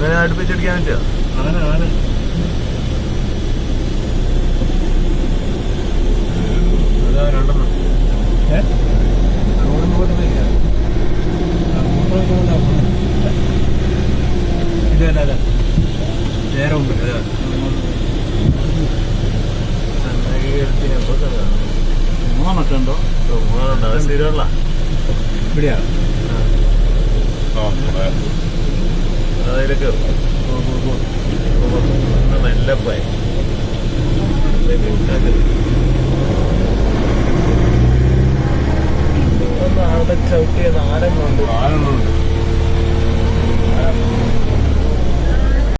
അങ്ങനെ അടുപ്പിച്ചടിക്കാൻ പറ്റുക ആന ആന അതാ രണ്ടെണ്ണം. ഇത് തന്നെ അല്ല നേരെ എൺപത് ആണ്. മൂന്നെണ്ണൊക്കെ ഉണ്ടോ? ഇപ്പൊ മൂന്നെണ്ണമുണ്ട്. അത് സ്ഥിരമുള്ള. ഇവിടെയാ? അതിലൊക്കെ നല്ല പോയി അവിടെ ചവിട്ടിയ